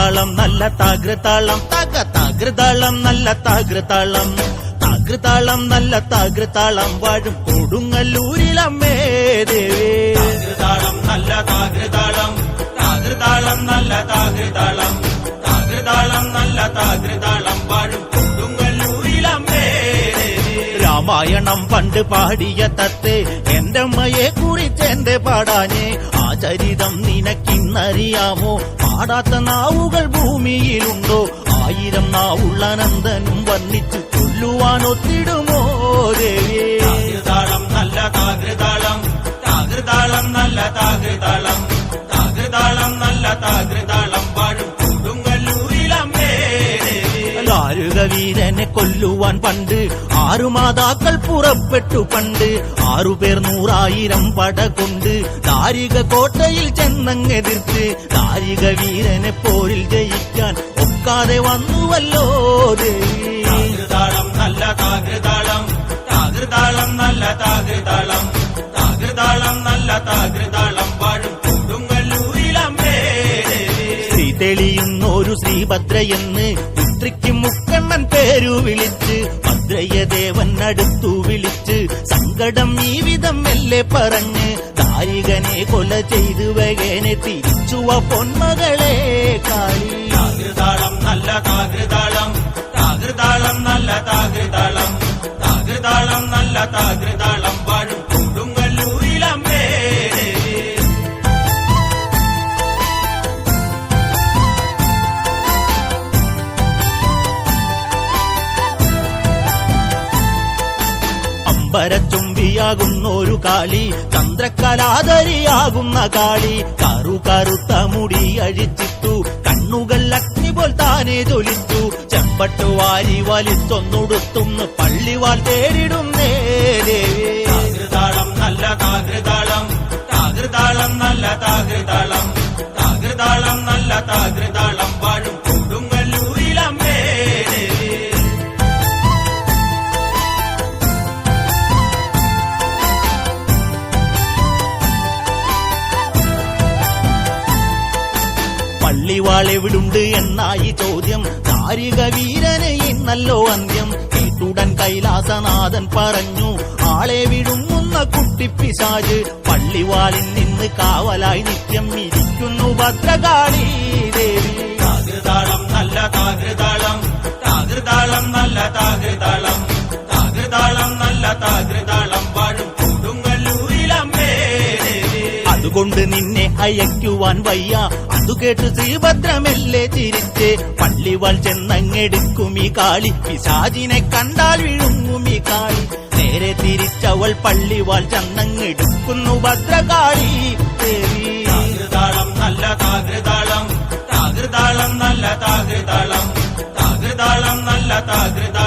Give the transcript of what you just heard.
താകൃതാളം നല്ല താകൃതാളം. തക താകൃതാളം നല്ല താകൃതാളം. താകൃതാളം നല്ല താകൃതാളം. വാഴും കൊടുങ്ങല്ലൂരിലമ്മേ ദേവേ. താകൃതാളം നല്ല താകൃതാളം. താകൃതാളം നല്ല താകൃതാളം. താകൃതാളം നല്ല താകൃതാളം. വാഴും കൊടുങ്ങല്ലൂരിലമ്മേ രാമായണം പണ്ട് പാടിയ തത്തെ എന്റെ അമ്മയെ കുറിച്ച് എന്റെ ആ ചരിതം നിനക്കിന്നറിയാമോ? പാടാത്ത നാവുകൾ ഭൂമിയിലുണ്ടോ? ആയിരം നാവുള്ള നന്ദനും വർണിച്ചു കൊല്ലുവാൻ ഒത്തിടുമോ ദേവേ? താകൃതാളം നല്ല താകൃതാളം താകൃതാളം നല്ല താകൃതാളം ലാരുക വീരനെ കൊല്ലുവാൻ പണ്ട് ആറു മാതാക്കൾ പുറപ്പെട്ടു പണ്ട്. ആറുപേർ നൂറായിരം പട കൊണ്ട് താരിക കോട്ടയിൽ ചെന്നങ്ങെതിർത്ത് താരിക വീരനെ പോരിൽ ജയിക്കാൻ ഒക്കാതെ വന്നുവല്ലോ താകൃതാളം നല്ല താകൃതാളം താകൃതാളം നല്ല താകൃതാളം താകൃതാളം നല്ല താകൃതാളം പാടും കൊടുങ്ങല്ലൂരിലമ്മേ തെളിയുന്നൊരു ശ്രീഭദ്രയെന്ന് പുത്രിക്ക് മുക്കണ്ണൻ പേരു വിളിച്ച് ഭദ്രയദേവൻ അടുത്തു വിളിച്ച് സങ്കടം ഈ വിധം മെല്ലെ പറഞ്ഞ് ദാരികനെ കൊല ചെയ്തു വകേനെ തിരിച്ചുവ പൊന്മകളെ കാളി. താകൃതാളം നല്ല താകൃതാളം താകൃതാളം നല്ല താകൃതാളം താകൃതാളം നല്ല താകൃതാളം അമ്പരച്ചുംബിയാകുന്നൊരു കാളി ചന്ദ്രക്കലാതരിയാകുന്ന കാളി. കറു കറുത്ത മുടി അഴിച്ചിട്ടു കണ്ണുകൾ അഗ്നി പോൽ താനെ ജൊലിച്ചു ചെമ്പട്ട് വാരി പള്ളിവാൾ തേരിടുന്നേ താകൃതാളം നല്ല താകൃതാളം താകൃതാളം നല്ല താകൃതാളം താകൃതാളം നല്ല താകൃതാളം. പള്ളിവാൾ എവിടുണ്ട് എന്നായി ചോദ്യം. താരിക വീരനെ ഇന്നല്ലോ അന്ത്യം. കേട്ടുടൻ കൈലാസനാഥൻ പറഞ്ഞു ആളെ വിടുങ്ങുന്ന കുട്ടിപ്പിശാജ് പള്ളിവാളിൽ നിന്ന് കാവലായി നിത്യം ഇരിക്കുന്നു ഭദ്രകാളി ദേവി. താകൃതാളം നല്ല താകൃതാളം താകൃതാളം നല്ല താകൃതാളം താകൃതാളം നല്ല താകൃതാളം വാഴും കൊടുങ്ങല്ലൂരിലമ്മേ അതുകൊണ്ട് നിന്നെ അയക്കുവാൻ വയ്യ. അതു കേട്ട് ശ്രീഭദ്രമല്ലേ ചിരിച്ച് പള്ളിവാൾ ചെന്നങ്ങെടുക്കും ഈ കാളി. പിശാചിനെ കണ്ടാൽ വിഴുങ്ങും ഈ കാളി. നേരെ തിരിച്ചവൾ പള്ളിവാൾ ചെന്നങ്ങെടുക്കുന്നു ഭദ്രകാളി. ദേവി. നല്ല താകൃതാളം. താകൃതാളം നല്ല താകൃതാളം. താകൃതാളം നല്ല താകൃതാളം.